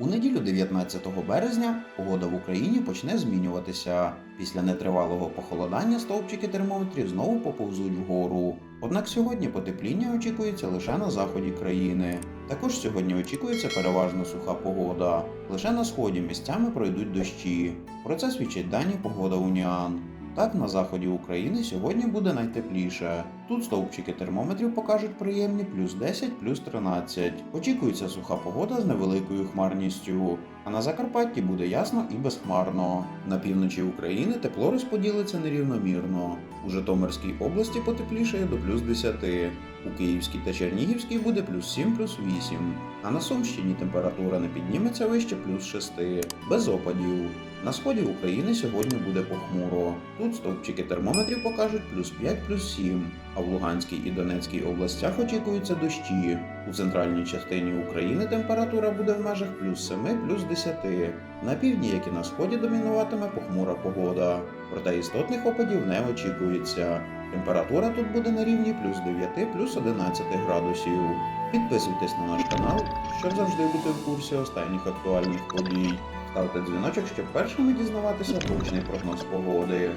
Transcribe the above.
У неділю 19 березня погода в Україні почне змінюватися. Після нетривалого похолодання стовпчики термометрів знову поповзуть вгору. Однак сьогодні потепління очікується лише на заході країни. Також сьогодні очікується переважно суха погода. Лише на сході місцями пройдуть дощі. Про це свідчать дані погода Уніан. Так, на заході України сьогодні буде найтепліше. Тут стовпчики термометрів покажуть приємні плюс 10, плюс 13. Очікується суха погода з невеликою хмарністю. А на Закарпатті буде ясно і безхмарно. На півночі України тепло розподілиться нерівномірно. У Житомирській області потеплішає до плюс 10. У Київській та Чернігівській буде плюс 7, плюс 8. А на Сумщині температура не підніметься вище плюс 6. Без опадів. На сході України сьогодні буде похмуро. Тут стовпчики термометрів покажуть плюс 5, плюс 7, а в Луганській і Донецькій областях очікуються дощі. У центральній частині України температура буде в межах плюс 7, плюс 10. На півдні, як і на сході, домінуватиме похмура погода. Проте істотних опадів не очікується. Температура тут буде на рівні плюс 9, плюс 11 градусів. Підписуйтесь на наш канал, щоб завжди бути в курсі останніх актуальних подій. Ставте дзвіночок, щоб першими дізнаватися точний прогноз погоди.